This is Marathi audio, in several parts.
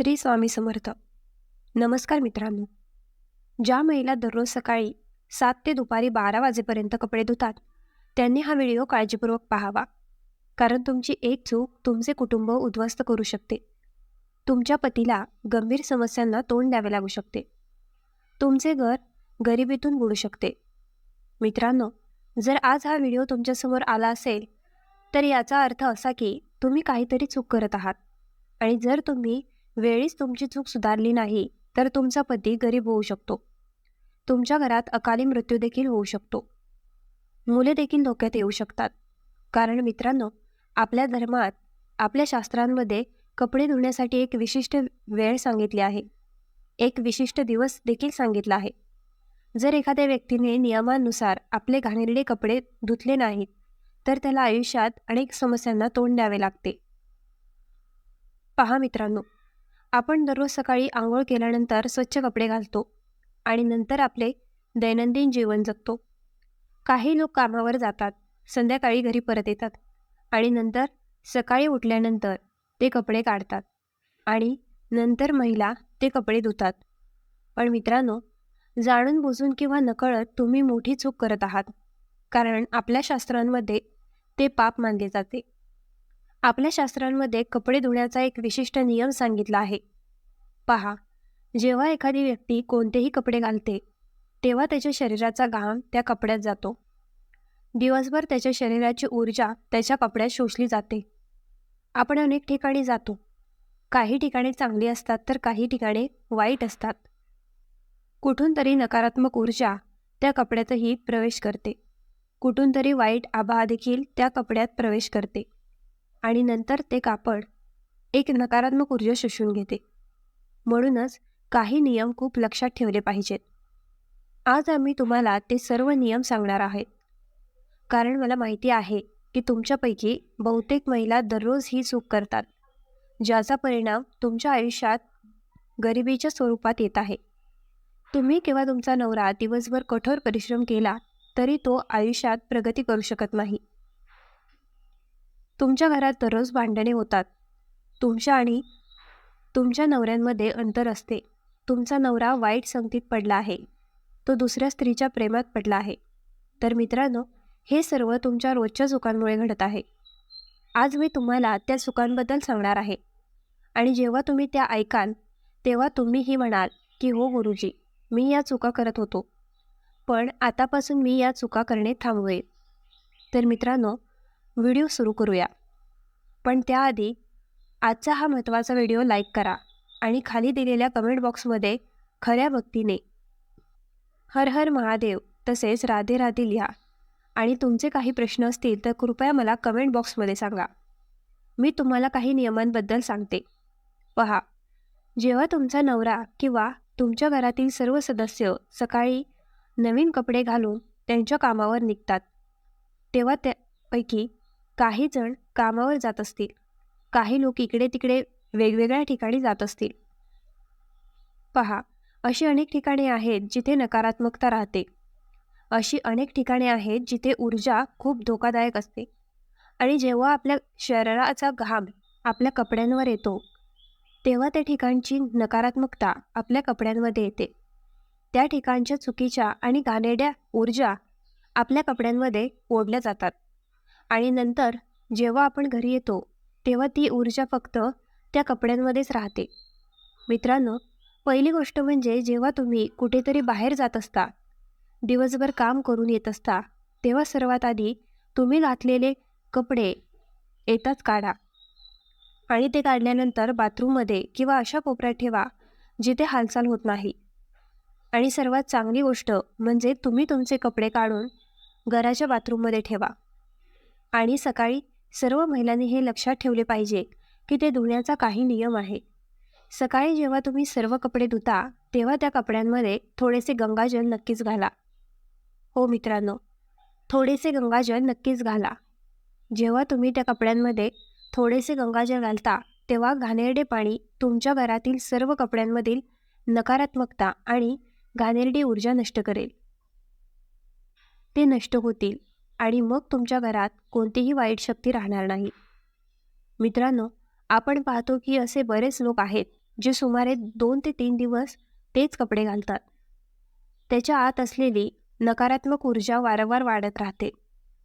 श्री स्वामी समर्थ. नमस्कार मित्रांनो. ज्या महिला दररोज सकाळी सात ते दुपारी बारा वाजेपर्यंत कपडे धुतात त्यांनी हा व्हिडिओ काळजीपूर्वक पाहावा. कारण तुमची एक चूक तुमचे कुटुंब उद्ध्वस्त करू शकते. तुमच्या पतीला गंभीर समस्यांना तोंड द्यावे लागू शकते. तुमचे घर गरिबीतून बुडू शकते. मित्रांनो जर आज हा व्हिडिओ तुमच्यासमोर आला असेल तर याचा अर्थ असा की तुम्ही काहीतरी चूक करत आहात. आणि जर तुम्ही वेळीच तुमची चूक सुधारली नाही तर तुमचा पती गरीब होऊ शकतो. तुमच्या घरात अकाली मृत्यू देखील होऊ शकतो. मुले देखील धोक्यात येऊ शकतात. कारण मित्रांनो आपल्या धर्मात आपल्या शास्त्रांमध्ये कपडे धुण्यासाठी एक विशिष्ट वेळ सांगितली आहे. एक विशिष्ट दिवस देखील सांगितला आहे. जर एखाद्या व्यक्तीने नियमानुसार आपले घाणेरडे कपडे धुतले नाहीत तर त्याला आयुष्यात अनेक समस्यांना तोंड द्यावे लागते. पहा मित्रांनो आपण दररोज सकाळी आंघोळ केल्यानंतर स्वच्छ कपडे घालतो आणि नंतर आपले दैनंदिन जीवन जगतो. काही लोक कामावर जातात संध्याकाळी घरी परत येतात आणि नंतर सकाळी उठल्यानंतर ते कपडे काढतात आणि नंतर महिला ते कपडे धुतात. पण मित्रांनो जाणून बुजून किंवा नकळत तुम्ही मोठी चूक करत आहात कारण आपल्या शास्त्रांमध्ये ते पाप मानले जाते. आपल्या शास्त्रांमध्ये कपडे धुण्याचा एक विशिष्ट नियम सांगितला आहे. पहा जेव्हा एखादी व्यक्ती कोणतेही कपडे घालते तेव्हा त्याच्या शरीराचा घाम त्या कपड्यात जातो. दिवसभर त्याच्या शरीराची ऊर्जा त्याच्या कपड्यात शोषली जाते. आपण अनेक ठिकाणी जातो. काही ठिकाणे चांगली असतात तर काही ठिकाणे वाईट असतात. कुठून तरी नकारात्मक ऊर्जा त्या कपड्यातही प्रवेश करते. कुठून तरी वाईट आभा देखील त्या कपड्यात प्रवेश करते. आणि नंतर ते कापड एक नकारात्मक ऊर्जा शोषून घेते. म्हणूनच काही नियम खूप लक्षात ठेवले पाहिजेत. आज आम्ही तुम्हाला ते सर्व नियम सांगणार आहेत. कारण मला माहिती आहे की तुमच्यापैकी बहुतेक महिला दररोज ही चूक करतात ज्याचा परिणाम तुमच्या आयुष्यात गरिबीच्या स्वरूपात येत आहे. तुम्ही किंवा तुमचा नवरा दिवसभर कठोर परिश्रम केला तरी तो आयुष्यात प्रगती करू शकत नाही. तुमच्या घरात दररोज भांडणे होतात. तुमच्या आणि तुमच्या नवऱ्यांमध्ये अंतर असते. तुमचा नवरा वाईट संगतीत पडला आहे. तो दुसऱ्या स्त्रीच्या प्रेमात पडला आहे. तर मित्रांनो हे सर्व तुमच्या रोजच्या चुकांमुळे घडत आहे. आज मी तुम्हाला त्या चुकांबद्दल सांगणार आहे. आणि जेव्हा तुम्ही त्या ऐकाल तेव्हा तुम्हीही म्हणाल की हो गुरुजी मी या चुका करत होतो. पण आतापासून मी या चुका करणे थांबवेल तर मित्रांनो व्हिडिओ सुरू करूया. पण त्याआधी आजचा हा महत्त्वाचा व्हिडिओ लाईक करा आणि खाली दिलेल्या कमेंट बॉक्समध्ये खऱ्या भक्तीने हर हर महादेव तसेच राधे राधे लिहा आणि तुमचे काही प्रश्न असतील तर कृपया मला कमेंट बॉक्समध्ये सांगा. मी तुम्हाला काही नियमांबद्दल सांगते. पहा जेव्हा तुमचा नवरा किंवा तुमच्या घरातील सर्व सदस्य सकाळी नवीन कपडे घालून त्यांच्या कामावर निघतात तेव्हा त्यापैकी काही जण कामावर जात असतील. काही लोक इकडे तिकडे वेगवेगळ्या ठिकाणी जात असतील. पहा अशी अनेक ठिकाणे आहेत जिथे नकारात्मकता राहते. अशी अनेक ठिकाणे आहेत जिथे ऊर्जा खूप धोकादायक असते. आणि जेव्हा आपल्या शरीराचा घाम आपल्या कपड्यांवर येतो तेव्हा त्या ठिकाणची नकारात्मकता आपल्या कपड्यांमध्ये येते. त्या ठिकाणच्या चुकीच्या आणि घाणेरड्या ऊर्जा आपल्या कपड्यांमध्ये ओढल्या जातात. आणि नंतर जेव्हा आपण घरी येतो तेव्हा ती ऊर्जा फक्त त्या कपड्यांमध्येच राहते. मित्रांनो पहिली गोष्ट म्हणजे जेव्हा तुम्ही कुठेतरी बाहेर जात असता दिवसभर काम करून येत असता तेव्हा सर्वात आधी तुम्ही घातलेले कपडे येताच काढा. आणि ते काढल्यानंतर बाथरूममध्ये किंवा अशा कोपऱ्यात ठेवा जिथे हालचाल होत नाही. आणि सर्वात चांगली गोष्ट म्हणजे तुम्ही तुमचे कपडे काढून घराच्या बाथरूममध्ये ठेवा. आणि सकाळी सर्व महिलांनी हे लक्षात ठेवले पाहिजे की ते धुण्याचा काही नियम आहे. सकाळी जेव्हा तुम्ही सर्व कपडे धुता तेव्हा त्या कपड्यांमध्ये थोडेसे गंगाजल नक्कीच घाला. हो मित्रांनो थोडेसे गंगाजल नक्कीच घाला. जेव्हा तुम्ही त्या कपड्यांमध्ये थोडेसे गंगाजल घालता तेव्हा घाणेरडे पाणी तुमच्या घरातील सर्व कपड्यांमधील नकारात्मकता आणि घाणेरडी ऊर्जा नष्ट करेल. ते नष्ट होतील. आणि मग तुमच्या घरात कोणतीही वाईट शक्ती राहणार नाही. मित्रांनो आपण पाहतो की असे बरेच लोक आहेत जे सुमारे दोन ते तीन दिवस तेच कपडे घालतात. त्याच्या आत असलेली नकारात्मक ऊर्जा वारंवार वाढत राहते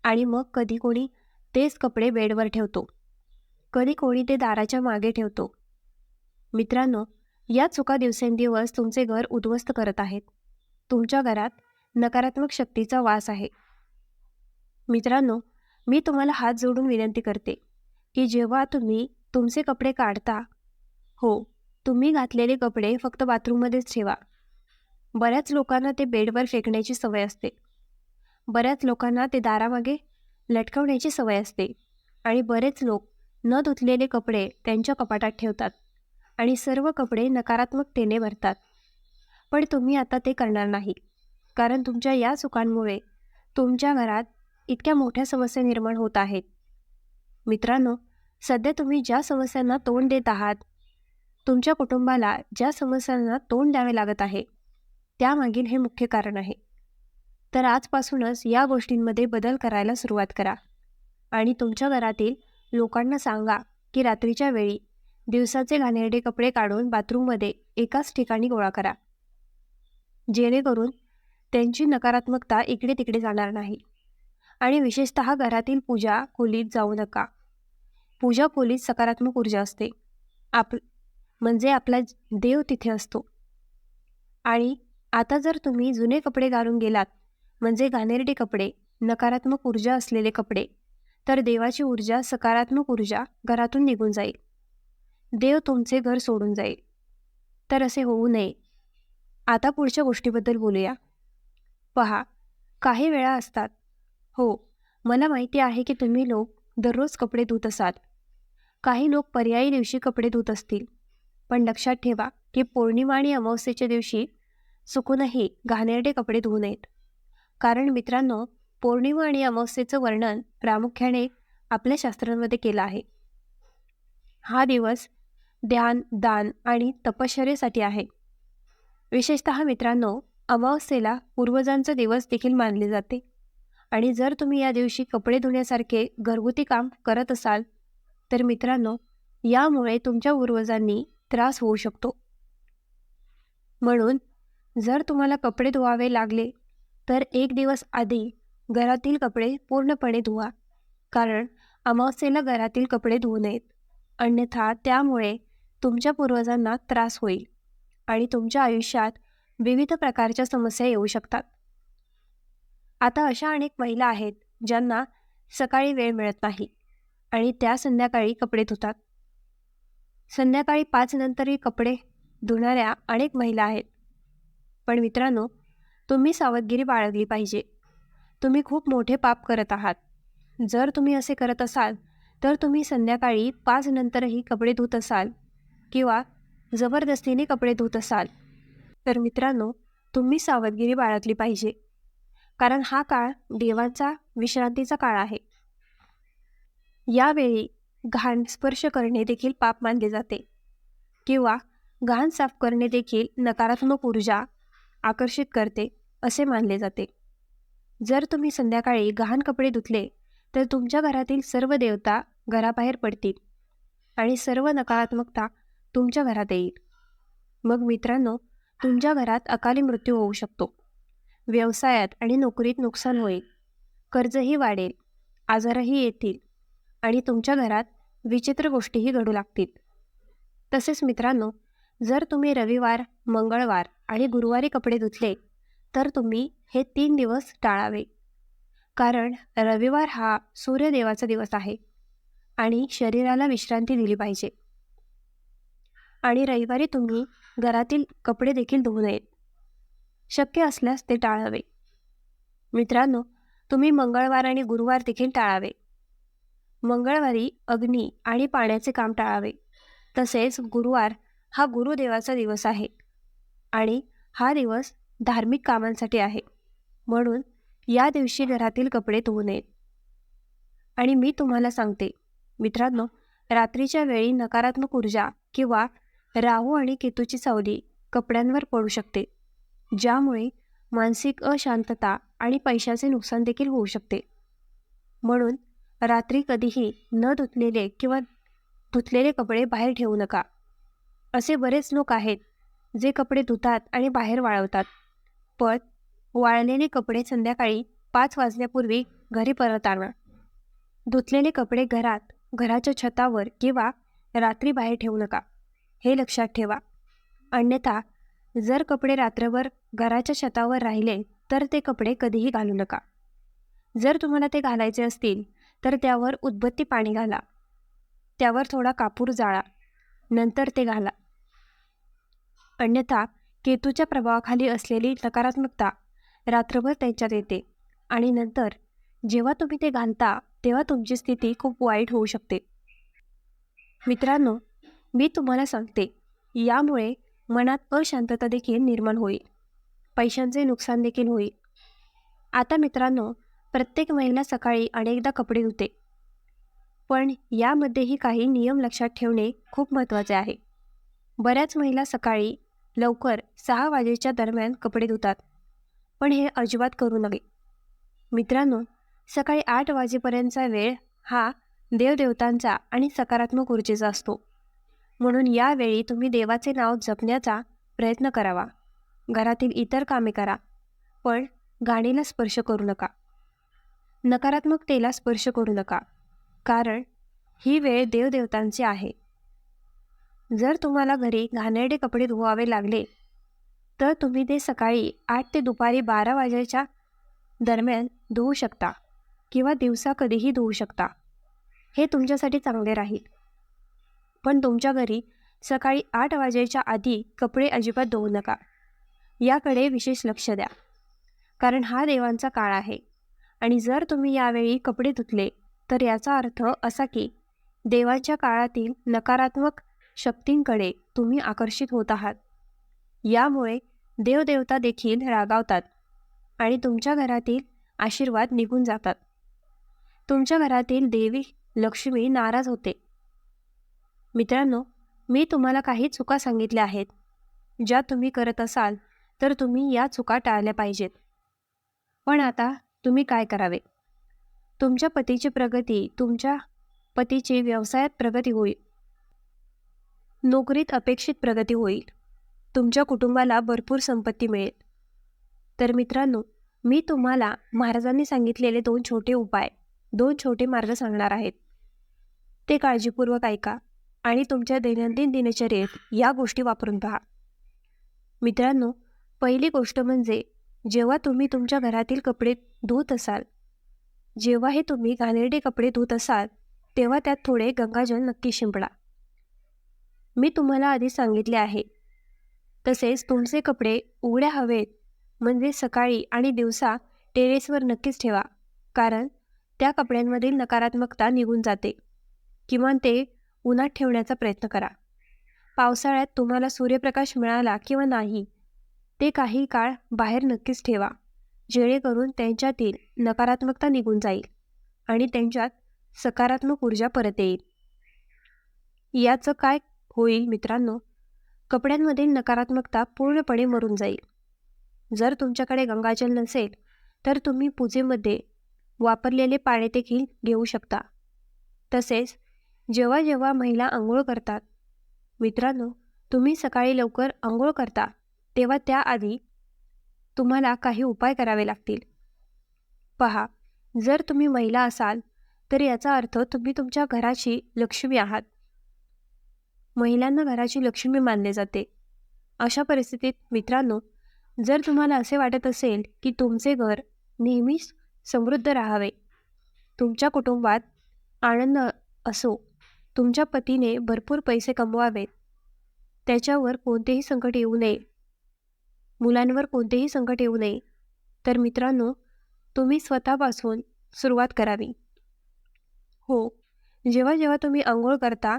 आणि मग कधी कोणी तेच कपडे बेडवर ठेवतो. कधी कोणी ते दाराच्या मागे ठेवतो. मित्रांनो या चुका दिवसेंदिवस तुमचे घर उद्ध्वस्त करत आहेत. तुमच्या घरात नकारात्मक शक्तीचा वास आहे. मित्रांनो मी तुम्हाला हात जोडून विनंती करते की जेव्हा तुम्ही तुमचे कपडे काढता हो तुम्ही घातलेले कपडे फक्त बाथरूममध्येच ठेवा. बऱ्याच लोकांना ते बेडवर फेकण्याची सवय असते. बऱ्याच लोकांना ते दारामागे लटकवण्याची सवय असते आणि बरेच लोक न धुतलेले कपडे त्यांच्या कपाटात ठेवतात आणि सर्व कपडे नकारात्मकतेने भरतात. पण तुम्ही आता ते करणार नाही कारण तुमच्या या चुकांमुळे तुमच्या घरात इतक्या मोठ्या समस्या निर्माण होत आहेत. मित्रांनो सध्या तुम्ही ज्या समस्यांना तोंड देत आहात तुमच्या कुटुंबाला ज्या समस्यांना तोंड द्यावे लागत आहे त्यामागील हे मुख्य कारण आहे. तर आजपासूनच या गोष्टींमध्ये बदल करायला सुरुवात करा आणि तुमच्या घरातील लोकांना सांगा की रात्रीच्या वेळी दिवसाचे घाणेरडे कपडे काढून बाथरूममध्ये एकाच ठिकाणी गोळा करा. जेणेकरून त्यांची नकारात्मकता इकडे तिकडे जाणार नाही. आणि विशेषत घरातील पूजा खोलीत जाऊ नका. पूजा खोलीत सकारात्मक ऊर्जा असते. आप म्हणजे आपला देव तिथे असतो. आणि आता जर तुम्ही जुने कपडे घालून गेलात म्हणजे घाणेरडे कपडे नकारात्मक ऊर्जा असलेले कपडे तर देवाची ऊर्जा सकारात्मक ऊर्जा घरातून निघून जाईल. देव तुमचे घर सोडून जाईल. तर असे होऊ नये. आता पुढच्या गोष्टीबद्दल बोलूया. पहा काही वेळा असतात हो मला माहिती आहे की तुम्ही लोक दररोज कपडे धुत असाल. काही लोक पर्यायी दिवशी कपडे धुत असतील. पण लक्षात ठेवा की पौर्णिमा आणि अमावस्येच्या दिवशी चुकूनही घाणेरडे कपडे धुवू नयेत. कारण मित्रांनो पौर्णिमा आणि अमावस्येचं वर्णन प्रामुख्याने आपल्या शास्त्रांमध्ये केलं आहे. हा दिवस ध्यान दान आणि तपश्चर्येसाठी आहे. विशेषत मित्रांनो अमावस्येला पूर्वजांचा दिवस देखील मानले जाते. आणि जर तुम्ही या दिवशी कपडे धुण्यासारखे घरगुती काम करत असाल तर मित्रांनो यामुळे तुमच्या पूर्वजांनी त्रास होऊ शकतो. म्हणून जर तुम्हाला कपडे धुवावे लागले तर एक दिवस आधी घरातील कपडे पूर्णपणे धुवा. कारण अमावस्येला घरातील कपडे धुवू नयेत. अन्यथा त्यामुळे तुमच्या पूर्वजांना त्रास होईल आणि तुमच्या आयुष्यात विविध प्रकारच्या समस्या येऊ शकतात. आता अशा अनेक महिला आहेत ज्यांना सकाळी वेळ मिळत नाही आणि त्या संध्याकाळी कपडे धुतात. संध्याकाळी पाच नंतरही कपडे धुणाऱ्या अनेक महिला आहेत. पण मित्रांनो तुम्ही सावधगिरी बाळगली पाहिजे. तुम्ही खूप मोठे पाप करत आहात. जर तुम्ही असे करत असाल तर तुम्ही संध्याकाळी पाच नंतरही कपडे धुत असाल किंवा जबरदस्तीने कपडे धुत असाल. तर मित्रांनो तुम्ही सावधगिरी बाळगली पाहिजे. कारण हा काळ देवांचा विश्रांतीचा काळ आहे. यावेळी घाण स्पर्श करणे देखील पाप मानले जाते. किंवा घाण साफ करणे देखील नकारात्मक ऊर्जा आकर्षित करते असे मानले जाते. जर तुम्ही संध्याकाळी घाण कपडे धुतले तर तुमच्या घरातील सर्व देवता घराबाहेर पडतील आणि सर्व नकारात्मकता तुमच्या घरात येईल. मग मित्रांनो तुमच्या घरात अकाली मृत्यू होऊ शकतो. व्यवसायात आणि नोकरीत नुकसान होईल. कर्जही वाढेल आजारही येतील आणि तुमच्या घरात विचित्र गोष्टीही घडू लागतील. तसेच मित्रांनो जर तुम्ही रविवार मंगळवार आणि गुरुवारी कपडे धुतले तर तुम्ही हे तीन दिवस टाळावे. कारण रविवार हा सूर्यदेवाचा दिवस आहे आणि शरीराला विश्रांती दिली पाहिजे. आणि रविवारी तुम्ही घरातील कपडे देखील धुवू नयेत. शक्य असल्यास ते टाळावे. मित्रांनो तुम्ही मंगळवार आणि गुरुवार देखील टाळावे. मंगळवारी अग्नी आणि पाण्याचे काम टाळावे. तसेच गुरुवार हा गुरुदेवाचा दिवस आहे आणि हा दिवस धार्मिक कामांसाठी आहे. म्हणून या दिवशी घरातील कपडे धुवू नयेत आणि मी तुम्हाला सांगते मित्रांनो रात्रीच्या वेळी नकारात्मक ऊर्जा किंवा राहू आणि केतूची सावली कपड्यांवर पडू शकते. ज्यामुळे मानसिक अशांतता आणि पैशाचे नुकसान देखील होऊ शकते. म्हणून रात्री कधीही न धुतलेले किंवा धुतलेले कपडे बाहेर ठेवू नका. असे बरेच लोक आहेत जे कपडे धुतात आणि बाहेर वाळवतात. पण वाळलेले कपडे संध्याकाळी पाच वाजण्यापूर्वी घरी परत आणा धुतलेले कपडे घरात घराच्या छतावर किंवा रात्री बाहेर ठेवू नका. हे लक्षात ठेवा. अन्यथा जर कपडे रात्रभर घराच्या छतावर राहिले तर ते कपडे कधीही घालू नका. जर तुम्हाला ते घालायचे असतील तर त्यावर उदबत्ती पाणी घाला. त्यावर थोडा कापूर जाळा. नंतर ते घाला. अन्यथा केतूच्या प्रभावाखाली असलेली नकारात्मकता रात्रभर त्यांच्यात येते. आणि नंतर जेव्हा तुम्ही ते घालता तेव्हा तुमची स्थिती खूप वाईट होऊ शकते. मित्रांनो मी तुम्हाला सांगते यामुळे मनात अशांतता देखील निर्माण होईल. पैशांचे नुकसान देखील होईल. आता मित्रांनो प्रत्येक महिला सकाळी अनेकदा कपडे धुते. पण यामध्येही काही नियम लक्षात ठेवणे खूप महत्त्वाचे आहे. बऱ्याच महिला सकाळी लवकर सहा वाजेच्या दरम्यान कपडे धुतात. पण हे अजिबात करू नये. मित्रांनो सकाळी आठ वाजेपर्यंतचा वेळ हा देवदेवतांचा आणि सकारात्मक ऊर्जेचा असतो. म्हणून यावेळी तुम्ही देवाचे नाव जपण्याचा प्रयत्न करावा. घरातील इतर कामे करा पण गाणीला स्पर्श करू नका. नकारात्मकतेला स्पर्श करू नका कारण ही वेळ देवदेवतांची आहे. जर तुम्हाला घरी घाणेरडे कपडे धुवावे लागले तर तुम्ही ते सकाळी आठ ते दुपारी बारा वाजेच्या दरम्यान धुवू शकता किंवा दिवसा कधीही धुवू शकता. हे तुमच्यासाठी चांगले राहील. पण तुमच्या घरी सकाळी आठ वाजेच्या आधी कपडे अजिबात धुवू नका. याकडे विशेष लक्ष द्या. कारण हा देवांचा काळ आहे. आणि जर तुम्ही यावेळी कपडे धुतले तर याचा अर्थ असा की देवाच्या काळातील नकारात्मक शक्तींकडे तुम्ही आकर्षित होत आहात. यामुळे देवदेवता देखील रागावतात आणि तुमच्या घरातील आशीर्वाद निघून जातात. तुमच्या घरातील देवी लक्ष्मी नाराज होते. मित्रांनो मी तुम्हाला काही चुका सांगितल्या आहेत. ज्या तुम्ही करत असाल तर तुम्ही या चुका टाळल्या पाहिजेत. पण आता तुम्ही काय करावे? तुमच्या पतीची प्रगती तुमच्या पतीची व्यवसायात प्रगती होईल. नोकरीत अपेक्षित प्रगती होईल. तुमच्या कुटुंबाला भरपूर संपत्ती मिळेल. तर मित्रांनो मी तुम्हाला महाराजांनी सांगितलेले दोन छोटे उपाय दोन छोटे मार्ग सांगणार आहेत ते काळजीपूर्वक ऐका. आणि तुमच्या दैनंदिन दिनचर्येत या गोष्टी वापरून पहा. मित्रांनो पहिली गोष्ट म्हणजे जेव्हा तुम्ही तुमच्या घरातील कपडे धुत असाल जेव्हा हे तुम्ही घाणेरडे कपडे धुत असाल तेव्हा त्यात थोडे गंगाजल नक्की शिंपडा. मी तुम्हाला आधी सांगितले आहे. तसेच तुमचे कपडे उघड्या हवेत म्हणजे सकाळी आणि दिवसा टेरेसवर नक्कीच ठेवा कारण त्या कपड्यांमधील नकारात्मकता निघून जाते किमान ते उन्हात ठेवण्याचा प्रयत्न करा. पावसाळ्यात तुम्हाला सूर्यप्रकाश मिळाला किंवा नाही ते काही काळ बाहेर नक्कीच ठेवा जेणेकरून त्यांच्यातील नकारात्मकता निघून जाईल आणि त्यांच्यात सकारात्मक ऊर्जा परत येईल. याचं काय होईल मित्रांनो? कपड्यांमधील नकारात्मकता पूर्णपणे मरून जाईल. जर तुमच्याकडे गंगाजल नसेल तर तुम्ही पूजेमध्ये वापरलेले पाणी देखील घेऊ शकता. तसेच जेव्हा जेव्हा महिला आंघोळ करतात मित्रांनो तुम्ही सकाळी लवकर आंघोळ करता तेव्हा त्याआधी तुम्हाला काही उपाय करावे लागतील. पहा जर तुम्ही महिला असाल तर याचा अर्थ तुम्ही तुमच्या घराची लक्ष्मी आहात. महिलांना घराची लक्ष्मी मानले जाते. अशा परिस्थितीत मित्रांनो जर तुम्हाला असे वाटत असेल की तुमचे घर नेहमीच समृद्ध राहावे तुमच्या कुटुंबात आनंद असो तुमच्या पतीने भरपूर पैसे कमवावेत. त्याच्यावर कोणतेही संकट येऊ नये. मुलांवर कोणतेही संकट येऊ नये. तर मित्रांनो तुम्ही स्वतःपासून सुरुवात करावी. हो जेव्हा जेव्हा तुम्ही आंघोळ करता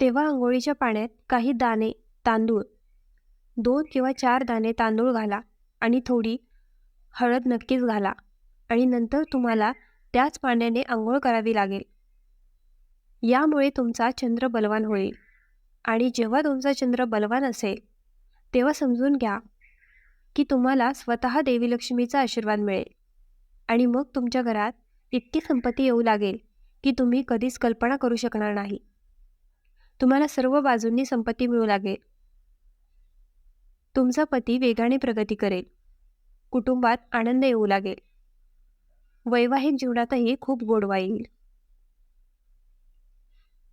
तेव्हा आंघोळीच्या पाण्यात काही दाणे तांदूळ दोन किंवा चार दाणे तांदूळ घाला आणि थोडी हळद नक्कीच घाला आणि नंतर तुम्हाला त्याच पाण्याने आंघोळ करावी लागेल. यामुळे तुमचा चंद्र बलवान होईल. आणि जेव्हा तुमचा चंद्र बलवान असेल तेव्हा समजून घ्या की तुम्हाला स्वतः देवी लक्ष्मीचा आशीर्वाद मिळेल. आणि मग तुमच्या घरात इतकी संपत्ती येऊ लागेल की तुम्ही कधीच कल्पना करू शकणार नाही. तुम्हाला सर्व बाजूंनी संपत्ती मिळू लागेल. तुमचा पती वेगाने प्रगती करेल. कुटुंबात आनंद येऊ लागेल. वैवाहिक जीवनातही खूप गोडवा येईल.